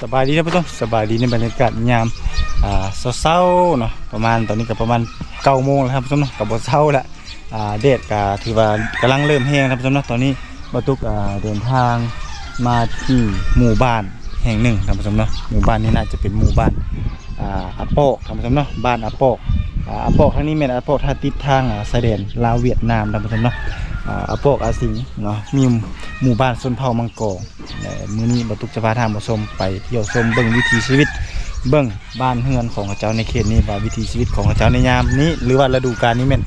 สบายดีนะพี่ต้นสบายดีในบรรยากาศยามเศร้าๆเนาะประมาณตอนนี้ก็ประมาณเก้าโมงแล้วครับพี่ต้นเนาะกับบเศร้าละอ่าแดดก็ถือว่ากำลังเริ่มแห้งครับพี่ต้นเนาะตอนนี้บรรทุกเดินทางมาที่หมู่บ้านแห่งหนึ่งครับพี่ต้นเนาะหมู่บ้านนี้น่าจะเป็นหมู่บ้านอาอาโปกครับพี่ต้นเนาะบ้านอาโปก อาโปกทางนี้แม่นอาโปกท่าติดทางอ่ายแดนลาวเวียดนามครับพี่ต้นเนาะอาโปกอาสิงเนาะมีหมู่บ้านชนเผ่ามังกรมื้อนี้บรรทุกจะพาทางผู้ชมไปเที่ยวชมเบิ่งวิถีชีวิตเบิ่งบ้านเฮือนของเขาเจ้าในเขตนี้ว่าวิถีชีวิตของเขาเจ้าในยามนี้ หรือว่าฤดูกาลนี้แม่น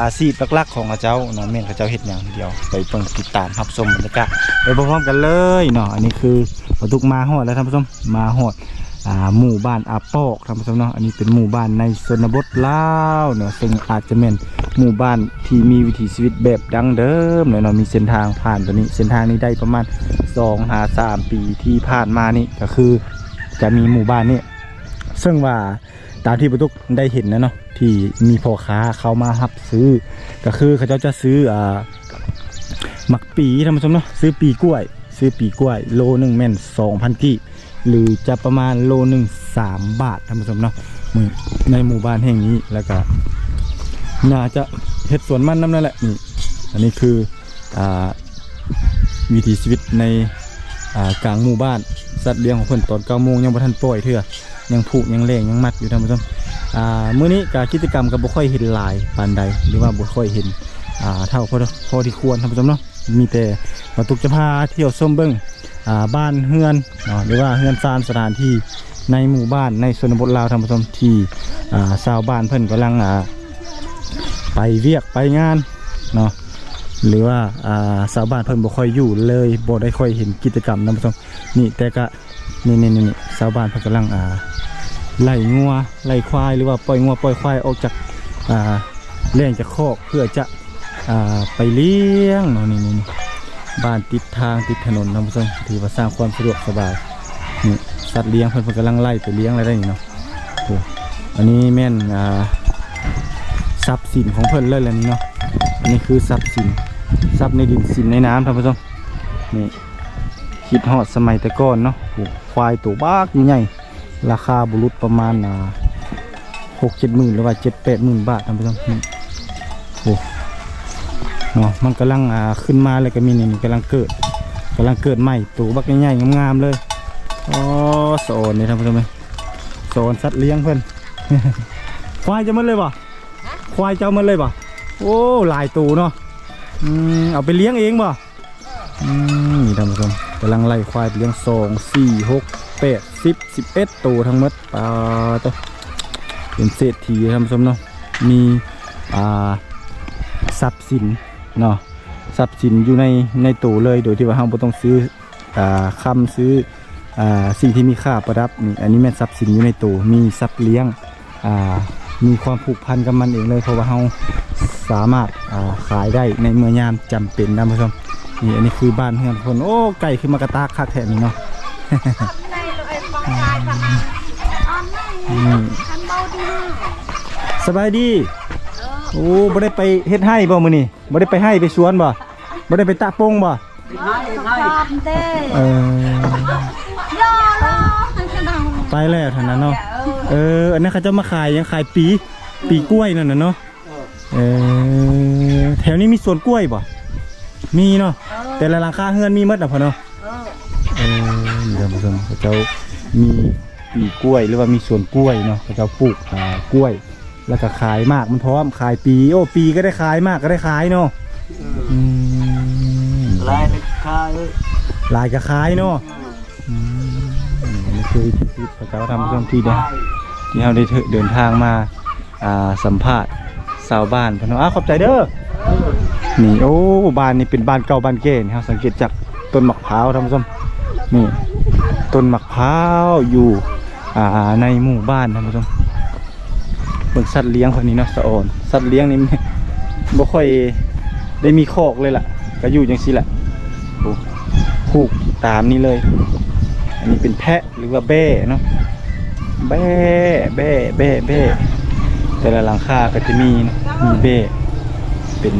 อาชีพหลักๆของเขาเจ้าเนาะแม่นเขาเจ้าเฮ็ดหยังเดียวไปเบิ่งติดตามรับชมบรรยากาศไปพร้อมๆกันเลยเนาะอันนี้คือบรรทุกมาฮอดแล้วท่านผู้ชมมาฮอด อ่าหมู่บ้านอาโปกท่าชมเนาะอันนี้เป็นหมู่บ้านในชนบทลาวเนาะซึ่งอาจจะแม่นหมู่บ้านที่มีวิถีชีวิตแบบดั้งเดิมเลยเนาะมีเส้นทางผ่านตัวนี้เส้นทางนี้ได้ประมาณ2หา3ปีที่ผ่านมานี่ก็คือ จะมีหมู่บ้านนี่ซึ่งว่าตามที่ประตุกได้เห็นนะเนาะที่มีพ่อค้าเขามารับซื้อ ก็คือเขาเจ้าจะซื้ออ่าหมักปีท่าชมเนาะซื้อปีกล้วย ซื้อปีกล้วย โลหนึ่งแม่น2,000กีบ หรือจะประมาณโลหนึ่ง3บาทท่านผู้ชมเนาะในหมู่บ้านแห่งนี้แล้วก็น่าจะเห็ดสวนมันน้ำนั่นแหละนี่อันนี้คืออาวิถีชีวิตในอ่ากลางหมู่บ้านสัตว์เลี้ยงของเพิ่นตอนเก้าโมงยังบ่ทันปล่อยเถื่อยังผูกยังแรงยังมัดอยู่ท่านผู้ชมอ่ามื้อนี้การกิจกรรมก็บ่ค่อยเห็นลายปานใด หรือว่าบ่ค่อยเห็นอ่าเท่าพอพอที่ควรท่านผู้ชมเนาะ มีแต่มาตุกจะพาเที่ยวชมเบิ่งบ้านเฮือนหรือว่าเฮือนซานสถานที่ในหมู่บ้านในชนบทลาวท่านผู้ชมที่ชาวบ้านเพิ่นกำลังไปเวียกไปงานเนาะหรือว่าชาวบ้านเพิ่นบ่ค่อยอยู่เลยบ่ได้ค่อยเห็นกิจกรรมนะผู้ชมนี่แต่ก็นี่นี่นี่ชาวบ้านเพิ่นกำลังไล่งัวไล่ควายหรือว่าปล่อยงัวปล่อยควายออกจากอ่าเลี้ยงจากคอกเพื่อจะ ไปเลี้ยงเนาะนี่นี่บ้านติดทางติดถนนนะผู้ชมถือว่าสร้างความสะดวกสบายนี่สัตว์เลี้ยงเพิ่นเพิ่นกำลังไล่ไปเลี้ยงอะไรได้นี่เนาะโอ้อันนี้แม่นอ่าทรัพย์สินของเพิ่นเลยแหละนี่เนาะอันนี้คือทรัพย์สินทรัพย์ในดินสินในน้ำท่านผู้ชมนี่คิดฮอดสมัยแต่ก่อนเนาะโอ้ควายตัวบ้ากใหญ่ราคาบุรุษประมาณหกเจ็ดหมื่นหรือว่าเจ็ดแปดหมื่นบาทท่านผู้ชมนี่โอ้ เนาะมันกำลังอ่าขึ้นมาเลยก็มีนี่มันกำลังเกิดกำลังเกิดใหม่ตัวบักใหญ่ๆงามๆเลยอ๋อโซนนี่ท่านผู้ชมเอ้ยโซนสัตว์เลี้ยงเพิ่นควายจะมันเลยป่ะควายเจ้ามันเลยป่ะโอ้หลายตูเนาะอืมเอาไปเลี้ยงเองป่ะอืมนี่ท่านผู้ชมกำลังไล่ควายไปเลี้ยงสองสี่หกแปดสิบสิบเอ็ดตัวทั้งหมดปลาตัวเป็นเศรษฐีท่านผู้ชมเนาะมีอ่าทรัพย์สิน เนาะทรัพย์สินอยู่ในในตู้เลยโดยที่ว่าเราไม่ต้องซื้ออ่าคำซื้ออ่าสิ่งที่มีค่าประดับนี่อันนี้แม่นทรัพย์สินอยู่ในตู้มีทรัพย์เลี้ยงอ่ามีความผูกพันกับมันเองเลยเพราะว่าเราสามารถอ่าขายได้ในเมื่อยามจำเป็นนะผู้ชมนี่อันนี้คือบ้านเฮือนคนโอ้ไก่ขึ้นมากระตากคักแท้นี่เนาะสบายดี โอ้บ่ได้ไปเฮ็ดให้บ่มื้อนี้บ่ได้ไปให้ไปสวนบ่บ่ได้ไปตะโปงบ่ con tê เออ do đó thằng nào ไปแล้วเท่านั้นเนาะ dạ ừ เอออันนั้นเขาจะมาขายยังขายปี ปีกล้วยนั่นน่ะเนาะเออแถวนี้มีสวนกล้วยบ่มีเนาะ ờ แต่ละหลังคาเฮือนมีหมดอะพ่อเนาะ ờ เออนี่ท่านผู้ชมเขาเจ้ามีปีกล้วยหรือว่ามีสวนกล้วยเนาะเขาเจ้าปลูกอ่ากล้วย แล้วก็ขายมากมันพร้อมขายปี โอ้ปีก็ได้ขายมากก็ได้ขายเนาะอืมลายเลยคายหลายก็ขายเนาะอืมนี่คือชีวิตเขาเจ้าทำช่วงที่เดียวที่เราได้เดินทางมาอ่าสัมภาษณ์ชาวบ้านเพนว่าอ้าวขอบใจเด้อนี่โอ้บ้านนี่เป็นบ้านเก่าบ้านเก่นี่ครับสังเกตจากต้นมะพร้าวท่านผู้ชมนี่ต้นมะพร้าวอยู่อ่าในหมู่บ้านท่านผู้ชมเบิ่งสัตว์เลี้ยงคนนี้เนาะสะออนสัตว์เลี้ยงนี่บ่ค่อยได้มีคอกเลยล่ะ ก็อยู่จังซี่แหละผูกตามนี้เลย อันนี้เป็นแพะหรือว่าแบ้เนาะแบ้แบ้แบ้แบ้แต่ละหลังคาก็จะมีมีแบ้เป็น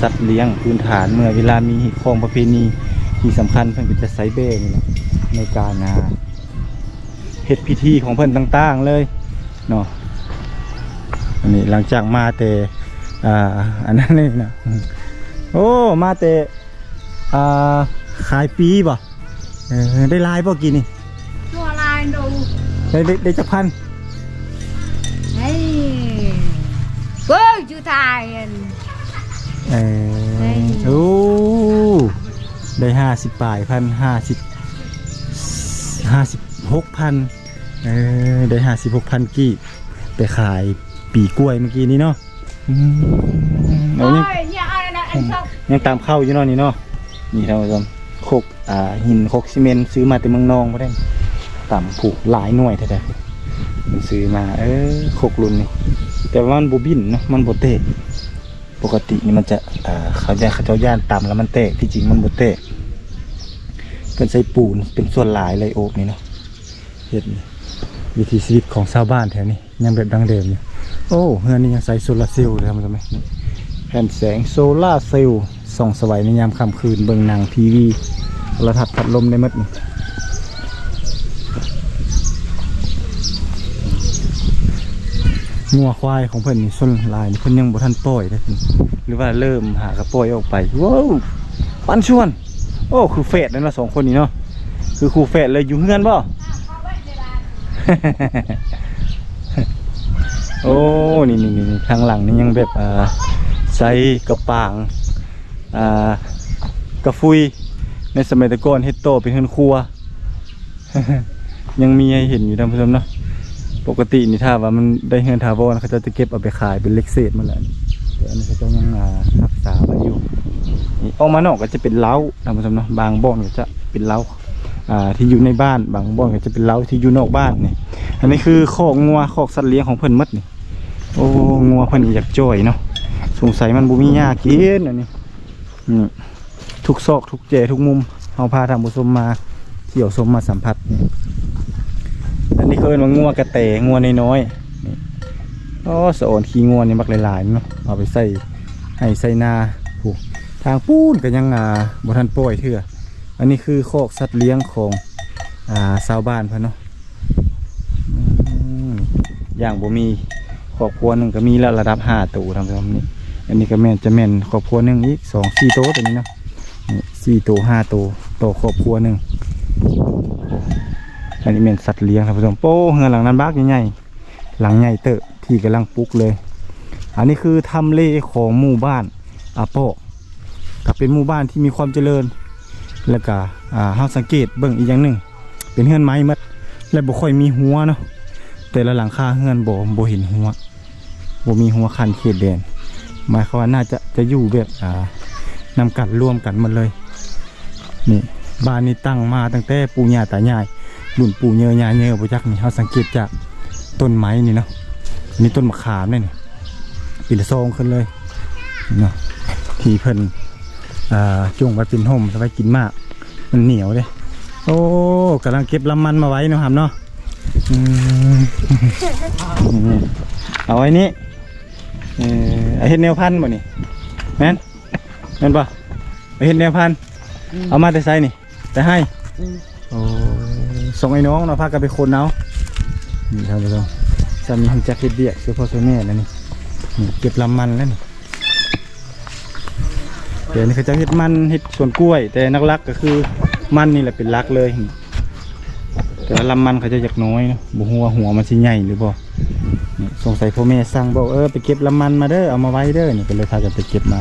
สัตว์เลี้ยงพื้นฐานเมื่อเวลามีของประเพณีที่สำคัญเพิ่อนก็จะใส่แบ้นี่แหละในการนเฮ็ดพิธีของเพิ่อนต่าง ๆ เลยเนาะ นนี้หลังจากมาแต่อ่าอันนั้นนี่นะโอ้มาแต่อ่าขายปีบ่เออได้หลายบ่กินนี่ตัวลายดูได้ได้ได้จักพันเฮ้ยเบ้ยจูตายอันเอเฮ้อยโอ้ได้ห้าสิบปลายพันห้าสิบห้าสิบหกพันเออได้ห้าสิบหกพันกี่ไปขาย ปีกล้วยเมื่อกี้นี้เนาะอืมโอ้เอานี่ยเนี่ยอะไรนะไอ้ชอบยังตามเข้าอยู่เนาะนี่เนาะนี่ท่านผู้ชมโคกอ่าหินโคกซีเมนต์ซื้อมาแต่เมืองนองไม่ได้ต่ำผูกหลายหน่วยแท้ๆมันซื้อมา เออโคกรุ่นนี่แต่ว่ามันบูบินเนาะมันโบเตะปกตินี่มันจะอ่าเขาจะเขาเจ้าย่านต่ำแล้วมันเตะที่จริงมันโบเตะเป็นใส่ปูนเป็นส่วนหลายเลยโอบนี่เนาะเห็ดนี่วิถีชีวิตของชาวบ้านแถวนี้ยังแบบดังเดิมอยู่ โอ้เฮือนนี่ยังใส่โซลาร์เซลล์เลยทำไมนี่แผ่นแสงโซลาร์เซลล์ส่องสวัยในยามค่ำคืนเบิ่งหนังทีวีโทรทัศน์พัดลมได้หมดนี่งัวควายของเพิ่นนี่ส่วนหลายนี่เพิ่นยังบ่ทันปล่อยเด้อเพิ่นหรือว่าเริ่มหากระปล่อยออกไปว้าวปันชวน โอ้คือเฟสนั่นละสองคนนี้เนาะคือครูเฟสเลยอยู่เฮือนบ่ โอ้นี่นี่นี่ข้างหลังนี่ยังแบบอ่าใส่กระปางอ่ากระฟุยในสมัยตะก่อนเฮ็ดโตเป็นเฮือนครัว ยังมีให้เห็นอยู่ท่านผู้ชมเนาะปกตินี่ถ้าว่ามันได้เฮือนทาวอนเขาจะจะเก็บเอาไปขายเป็นเล็กเศษมาแล้วแต่อันนี้เขาจะยังรักษาไว้อยู่นี่ออกมานอกก็จะเป็นเล้าท่านผู้ชมเนาะบางบ่อนก็จะเป็นเล้า ที่อยู่ในบ้านบางบ่อนก็จะเป็นเล้าที่อยู่นอกบ้านนี่อันนี้คือคอกงัวคอกสัตว์เลี้ยงของเพิ่นหมดนี่โอ้งัวเพิ่นอยากจ่อยเนาะสงสัยมันบ่มีหญ้ากินอันนี้ทุกซอกทุกเจทุกมุมเฮาพาท่านผู้ชมมาเที่ยวชมมาสัมผัสนี่อันนี้คือเอิ้นว่างัวกระแตงัวน้อยๆอ๋อสะออนขี้งัวนี่มักหลายๆเนาะเอาไปใส่ให้ใส่นาผูกทางปูนก็ยังอ่าบ่ทันป่อยเทื่อ อันนี้คือโคกสัตว์เลี้ยงของอ่าชาวบ้านเพิ่นเนาะอย่างบ่มีครอบครัวหนึ่งก็มีแล้วระดับห้าตัวทำแบบนี้ อันนี้ก็แม่นจะแม่นครอบครัวหนึ่งอีกสองสี่ตัวตัวนี้เนาะสี่ตัวห้าตัวต่อครอบครัวหนึ่งอันนี้แม่นสัตว์เลี้ยงครับผู้ชมโป้เฮือนหลังนั้นบักใหญ่ๆหลังใหญ่เตอะที่กำลังปลุกเลย อันนี้คือทำเลของหมู่บ้านอาโปกับเป็นหมู่บ้านที่มีความเจริญ แล้วก็อาเฮาสังเกตเบิ่งอีกอย่างหนึ่งเป็นเฮือนไม้มัดและบ่ค่อยมีหัวเนาะแต่ละหลังคาเฮือนบ่บ่เห็นหัวบ่มีหัวคันเขตแดนหมายความว่าน่าจะจะอยู่แบบอ่านำกันร่วมกันหมดเลยนี่บ้านนี้ตั้งมาตั้งแต่ปู่ย่าตายายรุ่นปู่เยอะยาเยอะบ่จักนี่เฮาสังเกตจากต้นไม้นี่เนาะนี่ต้นมะขามนี่นี่ปีละซองขึ้นเลยเนาะที่เพิ่น อ่าจงไว้เป็นห่มไว้กินมาก มันเหนียวเด้โอ้กำลังเก็บลำมันมาไว้เนาะครับเนาะอืมเอาไว้นี่เออเอาเห็ดแนวพันธุ์บ่นี่แม่นแม่นป่ะเอาเห็ดแนวพันธุ์เอามาแต่ไซนี่ แต่ให้โอ้ส่งไอ้น้องเนาะพากันไปคนเอานี่ครับผู้ชมสามีของจักเฮ็ดเบียกเสื้อพ่อเสื้อแม่แล้วนี่นี่เก็บลำมันแล้วนี่ เดี๋ยวนี้เขาจะเฮ็ดมันเฮ็ดสวนกล้วย แต่นักลักก็คือมันนี่แหละเป็นรักเลย แต่ว่าลำมันเขาจะอยากน้อยนะบุหัวหัวมันสิใหญ่หรือบ่นี่สงสัยพ่อแม่สั่งบอกเออไปเก็บลำมันมาเด้อเอามาไว้เด้อนี่ก็เลยพากันไปเก็บมา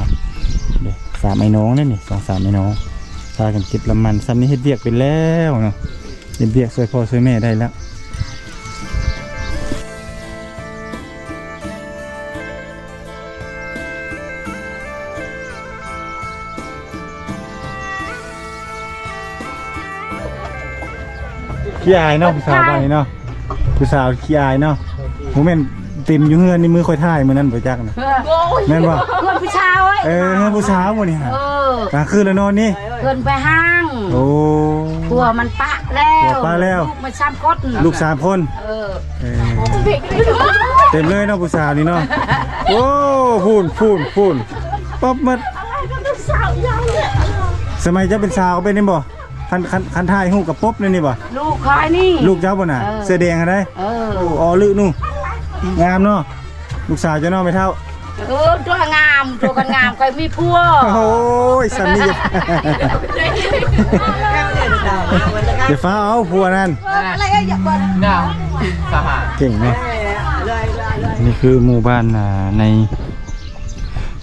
สามไอ้น้องนี่นี่สองสามไอ้น้องพากันเก็บลำมันซ้ำนี้เฮ็ดเวียกไปแล้วเนาะเฮ็ดเวียกช่วยพ่อช่วยแม่ได้แล้ว ขี้อายเนาะผู้สาวบ้านนี้เนาะผู้สาวขี้อายเนาะโมเมนต์ติมอยู่เฮือนนี่มือค่อยท่ายมือนั้นบ่จักนะแม่นบ่เพื่อนผู้ชายเว้ยเออเฮือนผู้สาวบ่นี่ฮะเออกลางคืนแล้วนอนนี่เพื่อนไปห้างโอ้กลัวมันปะแล้วกลัวปะแล้วกมันซ้ำกดลูกสามคนเออเออเต็มเลยเนาะผู้สาวนี่เนาะโอ้พูนพูนพูนป๊อบหมัดสมัยจะเป็นสาวเป็นนี่บ่ คันคันคันท้ายฮู้กับป๊บเลยนี่บ่ลูกคอยนี่ ลูกเจ้าบ่น่ะ เออ เสื้อแดงอะไรเออโอ้ออลึนู่งามเนาะลูกสาวเจ้าเนาะไม่เท่า เออตัวงามตัวกันงามคอยมีพัวโอ้ยสันนี่อย่าอย่าฟ้าเอาผัวนั่นอะไรอะอย่าบ่นเก่งเนาะนี่คือหมู่บ้านอ่าใน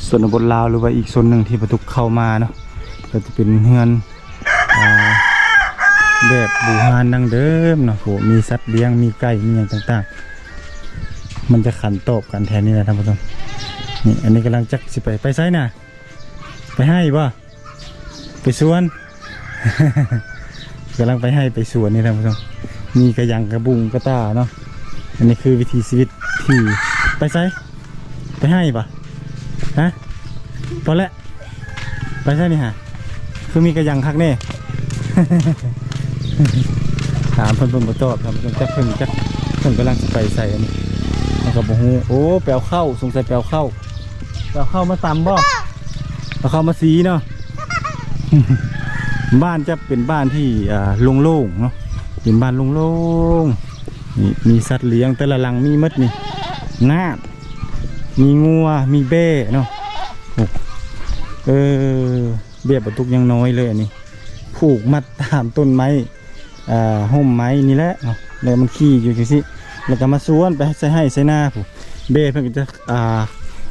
ส่วนบทลาวหรือว่าอีกส่วนหนึ่งที่ประตุกเข้ามาเนาะก็จะเป็นเฮือนอ่า แบบบูฮานดังเดิมเนาะโหมีสัตว์เลี้ยงมีไก่มีอย่างต่างๆ มันจะขันโตบกันแทนนี่แหละท่านผู้ชมนี่อันนี้กำลังจักสิไปไปไซน่ะ ไปให้บ่ไปสวนกำลังไปให้ไปสวนนี่ท่านผู้ชมมีกระยังกระบุงกระตาเนาะอันนี้คือวิธีชีวิตที่ไปไซไปให้ปะฮะพอแล้วไปไซนี่ฮะคือมีกระยังคักแน่ ถามเพิ่นเพิ่นบ่ตอบครับเพิ่นจักเพิ่นจักเพิ่นกำลังสิไปใส่อันนี้มันก็บ่ฮู้โอ้แปลวเข้าสงสัยแปลวเข้าแปลวเข้ามาตำบ่แปลวเข้ามาสีเนาะ บ้านจะเป็นบ้านที่อ่าโล่งๆเนาะเป็นบ้านโล่งๆนี่มีสัตว์เลี้ยงแต่ละหลังมีมดนี่นาคมีงัวมีเบ้เนาะเออเบี้ยบรรทุกยังน้อยเลยอันนี้ ผูกมัดตามต้นไม้อ่าห่มไม้นี่แหละเนาะแล้วมันขี้อยู่จังซี่แล้วก็มาสวนไปใส่ให้ใส่หน้าผู้เบ้เพิ่นก็จะอ่า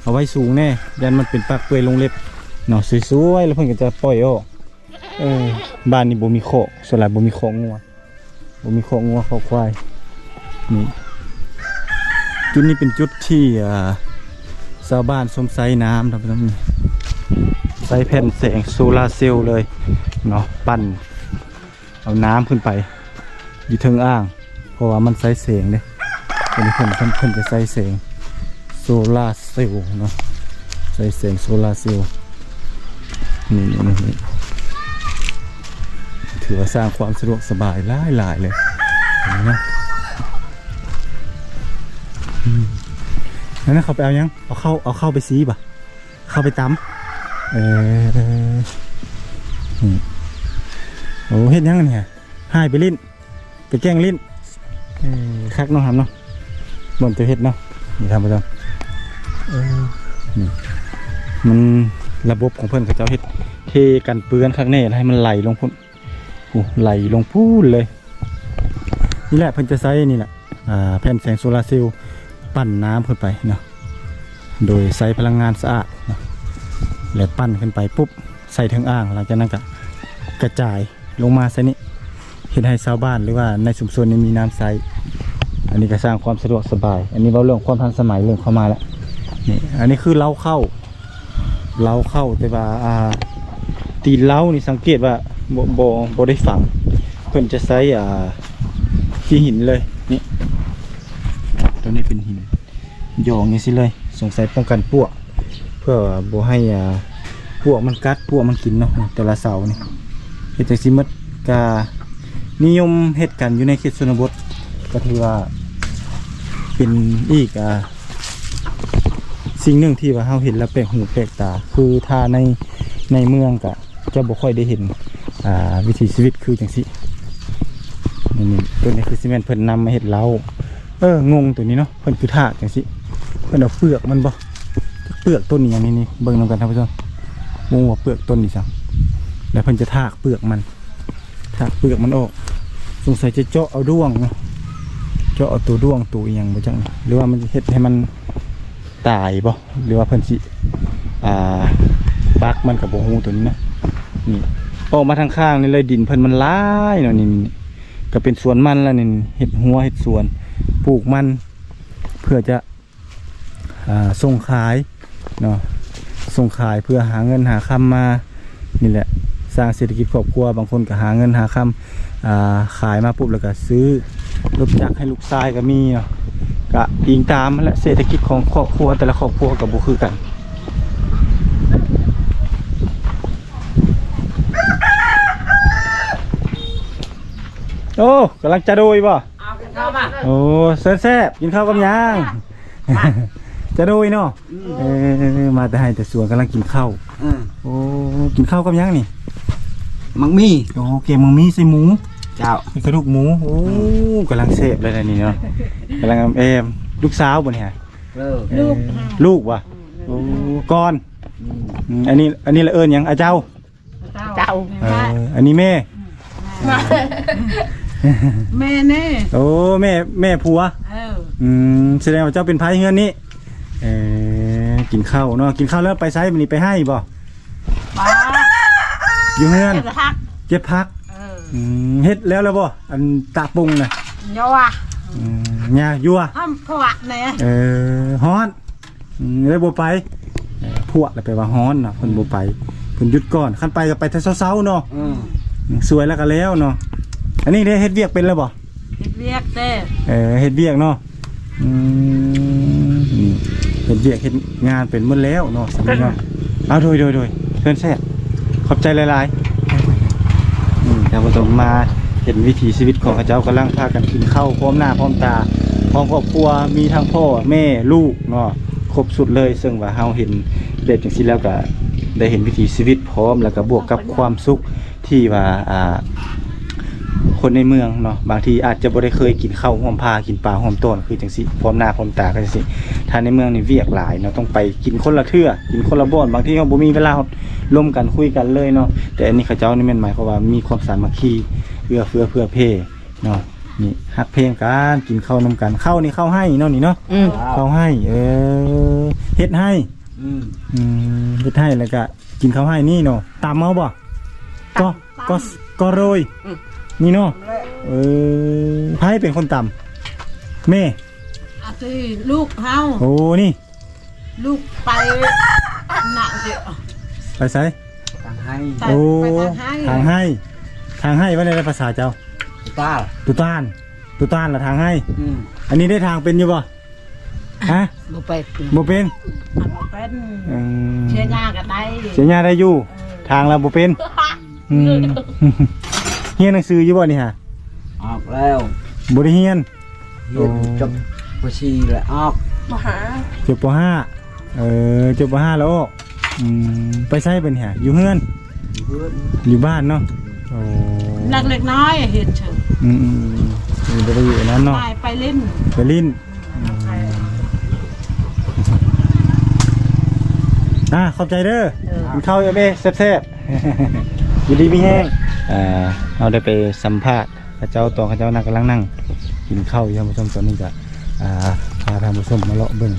เอาไว้สูงแน่ยันมันเป็นปากเปื่อยลงเล็บเนาะสวยๆแล้วเพิ่นก็จะปล่อยออกเออบ้านนี้บ่มีโคส่วนหลายบ่มีโคงัวบ่มีโคงัวโคควายนี่จุดนี้เป็นจุดที่อ่าชาวบ้านสมไซน้ำครับท่าน ใส่แผ่นแสงโซลาเซลล์เลยเนาะปั่นเอาน้ำขึ้นไปอยู่เทิงอ่าง เพราะว่ามันใส่แสงเด้อันนี้เพิ่นเพิ่นเพิ่นจะใส่แสงโซลาเซลล์เนาะใส่แสงโซลาเซลล์นี่นี่นี่ถือว่าสร้างความสะดวกสบายหลายหลายเลยนะนั่นนะเขาไปเอายัง เอาเข้าเอาเข้าไปซีป่ะ เข้าไปตำ เออโอ้เฮ็ดยังเนี่ยให้ไปลิ้น ไปแกล้งลิ้นอคักเนาะครับเนาะบนตัวเฮ็ดเนาะนี่ทำไปจังเออนี่มันระบบของเพื่อนเขาเจ้าเฮ็ดเทกันเปื้อนข้างในให้มันไหลลงพุ่นโอ้ไหลลงพูนเลย นี่แหละเพิ่อนจะใช้นี่แหละอ่าแผ่นแสงโซลาร์เซลล์ปั้นน้ำขึ้นไปเนาะโดยใช้พลังงานสะอาดเนาะ แล้วปั้นขึ้นไปปุ๊บใส่ถึงอ่าง หลังจากนั้นก็กระจายลงมาใส่นี่เห็นให้ชาวบ้านหรือว่าในชุมชนนี้มีน้ำใช้อันนี้ก็สร้างความสะดวกสบาย อันนี้เราเรื่องความทันสมัยเรื่องเข้ามาแล้วนี่อันนี้คือเล้าเข้าเล้าเข้าแต่ว่าอ่าตีเล้านี่สังเกตว่าบ่บ่บ่ได้ฝังเพิ่นจะใช้อ่าที่หินเลยนี่ตัวนี้เป็นหินหยองอย่างนี้สิเลย สงสัยป้องกันปลวก พื่อบ่ให้อ่าปลวกมันกัดปลวกมันกินเนาะแต่ละเสานี่เฮ็ดจังซี่หมดกานิยมเฮ็ดกันอยู่ในเขตชนบทก็ถือว่าเป็นอีกอ่าสิ่งหนึ่งที่ว่าเฮาเห็นแล้วแปลกหูแปลกตา คือถ้าในในเมืองก็จะบ่ค่อยได้เห็นอ่าวิถีชีวิตคือจังสินี่นี่ตัวนี้คือซีเมนต์เพิ่นนำมาเฮ็ดเล้าเอองงตัวนี้เนาะเพิ่นคือถาจังสิเพิ่นเอาเปลือกมันบ่ เปลือกต้นนี้อย่างนี้นี่เบิ่งนำกันท่านผู้ชมงงว่าเปลือกต้นนี่จังแล้วเพิ่นจะถากเปลือกมันถากเปลือกมันออก สงสัยจะเจาะเอาด้วงเนะเจาะเอาตัวด้วงตัวอีหยังบ่จังหรือว่ามันจะเฮ็ดให้มันตายบ่หรือว่าเพิ่นสิอ่าปักมันกับบ่ฮู้ตัวนี้นะนี่ออกมาทางข้างนี่เลยดินเพิ่นมันลายเนาะนี่นี่ก็เป็นสวนมันแล้วนี่เห็ดหัวเห็ดสวนปลูกมัน เพื่อจะอ่าส่งขาย เนาะส่งขายเพื่อหาเงินหาคำมานี่แหละสร้างเศรษฐกิจครอบครัวบางคนก็หาเงินหาคำอ่าขายมาปุ๊บแล้วก็ซื้อรถจักรให้ลูกชายก็มีเนาะก็อิงตามนั่นแหละเศรษฐกิจของครอบครัวแต่ละครอบครัวกับบุคือกันโอ้กำลังจะโดยป่ะเอากันเข้ามาโอ้แซ่บแซ่บๆกินข้าวกับหยาง จะโดยเนาะเออมาแต่ให้แต่สวนกำลังกินข้าวอืมโอ้กินข้าวกับหยังนี่มังมีโอ้เกมมึงมีใส่หมูเจ้ามีกระดูกหมูโอ้กำลังเสพเลยนะนี่เนาะกำลังเอมลูกสาวบ่เนี่ยเออเอ่อลูกวะโอ้ก้อนอืมอันนี้อันนี้ละเอิญยังอาเจ้าเจ้าเอออันนี้แม่ แม่แน่โอ้แม่แม่ผัว เอออืมแสดงว่าเจ้าเป็นไผเฮือนนี่ เออกินข้าวเนาะกินข้าวแล้วไปไซบันนี้ไปให้บ่ป้าอยู่เฮือนจะทักเก็บพักเอออืมเฮ็ดแล้วแล้วบ่อันตะปรุงน่ะโยว่ะอืมหญ้ายั่วทำพวกเนี่ยเออฮ้อนอืมเลยบ่ไปเออพวกแล้วไปว่าฮ้อนเนาะเพิ่นบ่ไปเพิ่นหยุดก่อนคันไปก็ไปแต่เช้าๆเนาะอืมสวยแล้วก็แล้วเนาะอันนี้ได้เฮ็ดเวียกเป็นแล้วบ่ เฮ็ดเรียกเต้เออเฮ็ดเวียกเนาะอืมนี่ เฮ็ดเวียกเฮ็ดงานเป็นหมดแล้วเนาะสำหรับเนาะเอาโดยโดยโดยเชิญแซ่บขอบใจหลายๆอืมท่านผู้ชมมาเห็นวิถีชีวิตของเขาเจ้ากำลังพากันกินข้าวพร้อมหน้าพร้อมตาพร้อมครอบครัวมีทั้งพ่อแม่ลูกเนาะครบสุดเลย ซึ่งว่าเฮาเห็นเด็ดจังซี่แล้วก็ได้เห็นวิถีชีวิตพร้อมแล้วก็บวกกับความสุขที่ว่าอ่า คนในเมืองเนาะบางทีอาจจะบ่ได้เคยกินข้าวหอมพากินปลาหอมต้นคือจังสิพร้อมหน้าพร้อมตากันจังสิถ้าในเมืองนี่เวียกหลายเนาะต้องไปกินคนละเทื่อกินคนละบ่อนบางทีก็บ่มีเวลาร่วมกันคุยกันเลยเนาะแต่อันนี้เขาเจ้านี่แม่นหมายความว่ามีความสามัคคีเอื้อเฟื้อเพื่อเพเนาะนี่ฮักเพลงกันกินข้าวนํกันข้าวนี่ข้าวให้เนาะนี่เนาะอืมข้าวให้ เออเฮ็ดให้อืมอืมเฮ็ดให้แล้วก็กินข้าวให้นี่เนาะตามเมาบ่ก็ก็ก็โรย นี่เนาะเออไพ่เป็นคนต่ำแม่อาทีลูกเฮาโอ้นี่ ลูกไปหนักเดียวไปไสตังให้แต่โอ้ไปทางให้ทางให้ ทางให้ว่าในภาษาเจ้าตาตุต้านตุต้านละทางให้อืมอันนี้ได้ทางเป็นอยู่บ่ฮะบ่ไปบ่เป็นอันบ่เป็นอืมเชียร์ยากันได้เสียญาได้อยู่ ทางเราบ่เป็นอืม เฮียนหนังสืออยู่บ่นี่ฮะออกแล้วบ่ได้เฮียน เรียนจบปชีแล้วออกมาหาจบปห้าเออจบปห้าแล้วอืมไปไสเป็นเหียอยู่เฮือนเพื่อนอยู่บ้านเนาะโอ้เล็กเล็กน้อยเห็นเชิงอืมอืมอืมไปอยู่อันนั้นเนาะไปไปเล่นไปลิ้นอะขอบใจเด้อกินข้าวเอเบ้แซ่บๆ อยู่ดีมีแห้งอ่า เราได้ไปสัมภาษณ์พระเจ้าตองพระเจ้านั่งกำลังนั่ง กินข้าวอยู่ท่านผู้ชมตอนนี้จะพาท่านผู้ชมมาเลาะเบิ่ง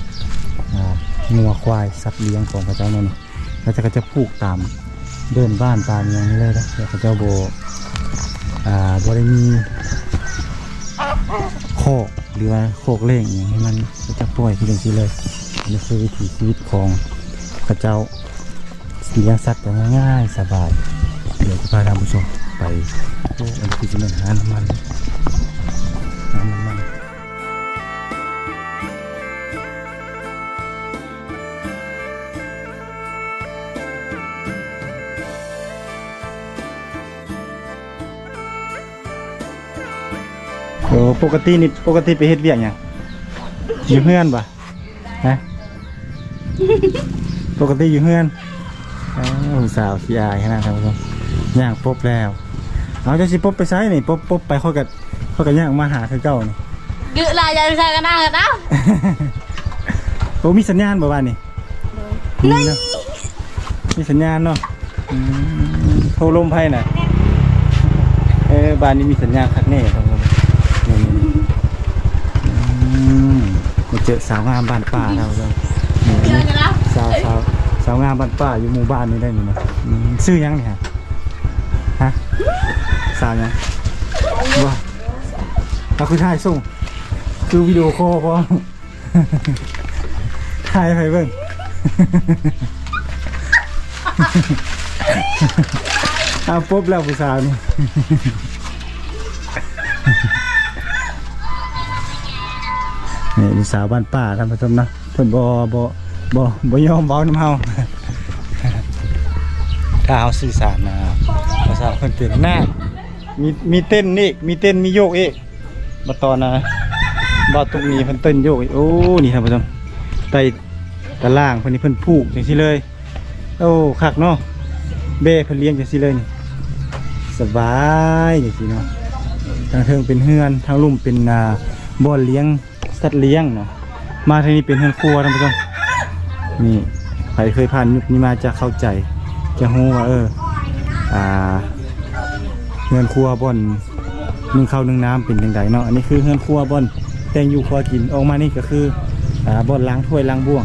อ่างัวควายสัตว์เลี้ยงของพระเจ้านั่นนี่พระเจ้าก็จะผูกตามเดินบ้านตามอย่างนี้เลยนะแต่พระเจ้าโบอ่าบ่ได้มีโคกหรือว่าโคกเล่งอย่างให้มันก็จะปล่อยที่เป็นสิเลยนี่คือวิถีชีวิตของพระเจ้าเลี้ยงสัตว์อย่างง่ายๆสบาย ดี๋ยวจะพาท่านผู้ชมไปโอ้อันคือจะเป็นหาน้ำมันหาน้ำมันโอ้ปกตินี่ปกติไปเฮ็ดเวียกหยังอยู่เฮือนปะฮะปกติอยู่เฮือนอ้าวสาวสีอายขนาดนั้นครับ ย่างปบแล้ว เอาจะสิปบไปไซนี่ปบปบไปเขากับเขากับย่างมาหาคือเก่านี่ยืดลายยันใส่กันนั่งกันเอ้าโอ้มีสัญญาณบ่บ้านนี่มีเนาะมีสัญญาณเนาะอืมโทรลมไพ่น่ะเออบ้านนี้มีสัญญาณคักแน่ครับผมนี่ๆอืมมาเจอสาวงามบ้านป่าเราเลยนี่เจอกันแล้วสาวสาวสาวงามบ้านป่าอยู่หมู่บ้านนี้ได้นี่นะอืมซื้อยังนี่ฮะ ฮะสาวยังว่าเอาคือถ่ายส่งคือวิดีโอคอลพอถ่ายไปเบิ่งเอาปุ๊บแล้วผู้สาวนี่นี่ผู้สาวบ้านป่าท่านผู้ชมนะเพิ่นบ่บ่บ่บ่ยอมเว้าน้ำเฮาถ้าเฮาสื่อสารนะภา ษาเพิ่นเป็นหน้ามีมีเต้นนี่มีเต้นมีโยกอีกบ่ตอนนะบ่ตรงนี้เพิ่นเต้นโยกอีกโอ้นี่ท่านผู้ชมไต่ตารางเพิ่นนี่เพิ่นผูกจังซี่เลยโอ้คักเนาะเบ้เพิ่นเลี้ยงจังซี่เลยนี่สบายอย่างที่เนาะทางเทิงเป็นเฮือนทางลุ่มเป็นอ่าบ่อนเลี้ยงสัตว์เลี้ยงเนาะมาที่นี่เป็นเฮือนครัวท่านผู้ชมนี่ใครเคยผ่านยุคนี้มาจะเข้าใจ จะรู้ว่าเอออ่า เฮือนครัวบ่อนนึ่งข้าวนึ่งน้ำเป็นยังไงเนาะอันนี้คือเฮือนครัวบ่อนแต่งอยู่ครัวกินออกมานี่ก็คืออ่าบ่อนล้างถ้วยล้างบ่วง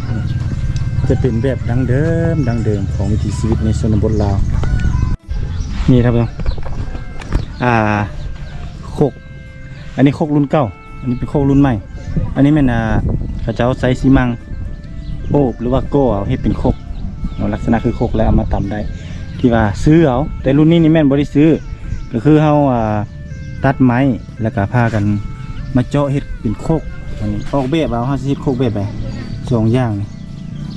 จะเป็นแบบดังเดิมดังเดิมของวิถีชีวิตในชนบทลาวนี่ครับผมอ่าโคกอันนี้โคกรุ่นเก่า อันนี้เป็นโคกรุ่นใหม่ อันนี้แมันอ่าเขาเจ้าใส่ซีมังโอบหรือว่าโก้เอาให้เป็นโคกลักษณะคือโคกแล้วเอามาตำได้ ที่ว่าซื้อเอาแต่รุ่นนี้นี่แม่นบริซื้อ ก็คือเฮาอ่าตัดไม้แล้วก็พากันมาเจาะเฮ็ดเป็นโคกอันนี้ออกแบบเอาเฮาสิเฮ็ดโคกแบบไปสองอย่างนี่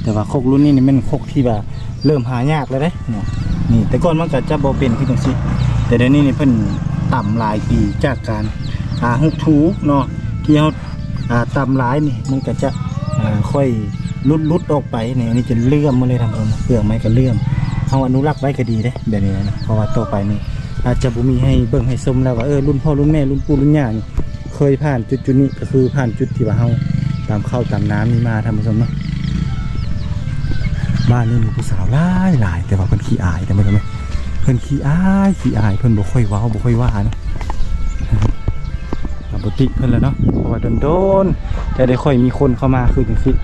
แต่ว่าโคกรุ่นนี้นี่มันโคกที่ว่าเริ่มหายากแล้วเด้นี่ยนี่แต่ก่อนมันก็จะบ่เป็นคือจังซี่แต่เดี๋ยวนี้นี่เพิ่นต่ำหลายปีจากการหาฮุกถูเนาะที่เฮาอ่าต่ำหลายนี่มันก็จะอ่าค่อยลุดลุดออกไปเนี่ยอันนี้จะเลื่อมมาเลยทำเอาเปลือกไม้ก็เลื่อมเฮาอนุรักษ์ไว้ก็ดีเด้แบบนี้นะเพราะว่าต่อไปนี่ อาจจะบ่มีให้เบิ่งให้ชมแล้วว่าเออรุ่นพ่อรุ่นแม่รุ่นปู่รุ่นย่านี่เคยผ่านจุดจุดนี้ก็คือผ่านจุดที่ว่าเฮาตามเข้าตามน้ำนี่มาทำผู้ชมเนาะบ้านนี้มีผู้สาวหลายหลายแต่ว่าเพิ่นขี้อายแต่ไม่รู้ไหมเพิ่นขี้อายขี้อายเพิ่นบ่ค่อยเว้าบ่ค่อยว่านะปกติเพิ่นแล้วเนาะเพราะว่าโดนๆแต่ได้ค่อยมีคนเข้ามาคือจังซี่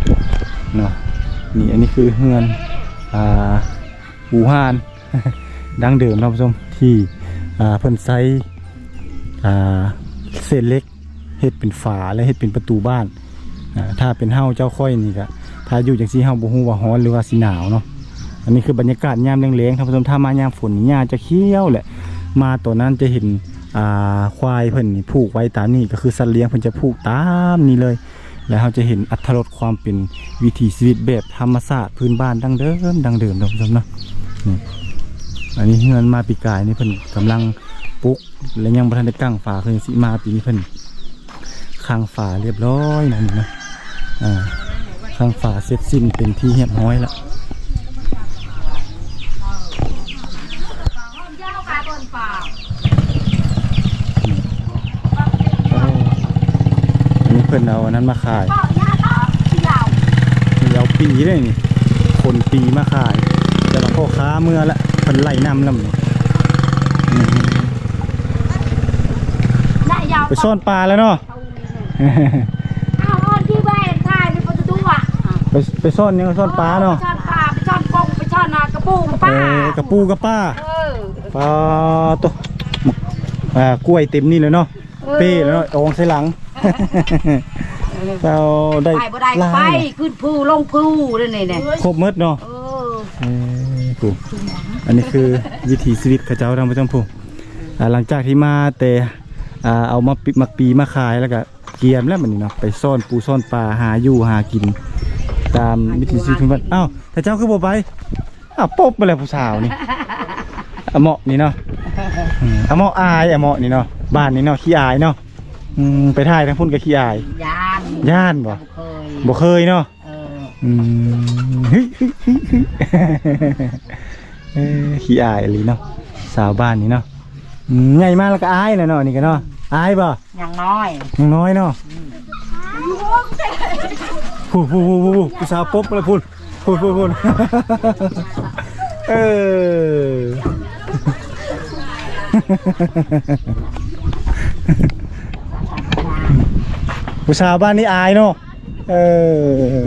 เนาะนี่อันนี้คือเฮือนอ่าอู่ฮานดังเดิมเนาะผู้ชมที่ อ่าเพิ่นใช้อ่าเศษเล็กเฮ็ดเป็นฝาและเฮ็ดเป็นประตูบ้านอ่าถ้าเป็นเฮาเจ้าค่อยนี่ก็ถ้าอยู่จังซี่เฮาบ่ฮู้ว่าร้อนหรือว่าสิหนาวเนาะอันนี้คือบรรยากาศยามแรงๆท่านผู้ชมถ้ามายามฝนนี่หญ้าจะเขียวแหละ มาตัวนั้นจะเห็นอ่าควายเพิ่นนี่ผูกไว้ตามนี่ก็คือสัตว์เลี้ยงเพิ่นจะผูกตามนี่เลย แล้วเราจะเห็นอัตรสความเป็นวิถีชีวิตแบบธรรมชาติพื้นบ้านดังเดิมดังเดิมท่านผู้ชมเนาะนี่ อันนี้เงินมาปีกายนี่เพิ่นกำลังปลุกและยังบ่ทันได้กั้งฝาคือสิมาปีนี้เพิ่นค้างฝาเรียบร้อยนั่นนะอ่าข้างฝาเสร็จสิ้นเป็นที่เรียบร้อยล้วยาวกาบนป่าอันนี้เพิ่นเอาอันนั้นมาขายก็ยาวต่อที่ยวมีเอาปีเลยนี่คนปีมาขายแต่ว่าพ่อค้าเมื่อละ เพิ่นไล่น้ำแล้วนี่อืมได้ยาวไปซ่อนปลาแล้วเนาะอ้าวอนที่บ้านทายในประตูอะไปไปซ่อนยังซ่อนปลาเนาะไปช่อนปลาไปช่อนกงไปช่อนนากระปูกระเอป้าอกระปูกระป้าเออปลาตัวหมกอ่ากล้วยเต็มนี่เลยเนาะเป้แล้วเนาะเอาองใส่หลังเราได้ไปบ่ได้ก็ไปลายเนาะขึ้นภูลงภูนั่นนี่เนี่ยครบหมดเนาะเออเอ้ยผู้อันนี้คือวิถีชีวิตเข้าเจ้าทางพระเจ้าผู้อ่าหลังจากที่มาแต่อ่าเอามาปิมักปีมาขายแล้วก็เกียมแล้วมันนี่เนาะไปซ่อนปูซ่อนปลาหาอยู่หากิน ตามวิถีชีวิตพื้นบ้านอ้าวแต่เจ้าคือบ่ไปอ้าวปบมาแล้วผู้สาวนี่อะเหมาะนี่เนาะอืมอะเหมาะอายอะเหมาะนี่เนาะบ้านนี่เนาะขี้อายเนาะอืมไปถ่ายทั้งพุ่นก็ขี้อายยานย่านบ่เคยบ่เคยเนาะเอออืมเฮ้ย เฮ้ยเฮ้ยเฮ้ยเอ้ยขี้อายอะไรเนาะสาวบ้านนี่เนาะอืมใหญ่มากแล้วก็อายเลยเนาะนี่ก็เนาะอายบ่ยังน้อยยังน้อยเนาะพูดพูดพูดพูดพูดผู้สาวปุ๊บเลยพูดพูดพูดพูดเออผู้สาวบ้านนี้อายเนาะเออ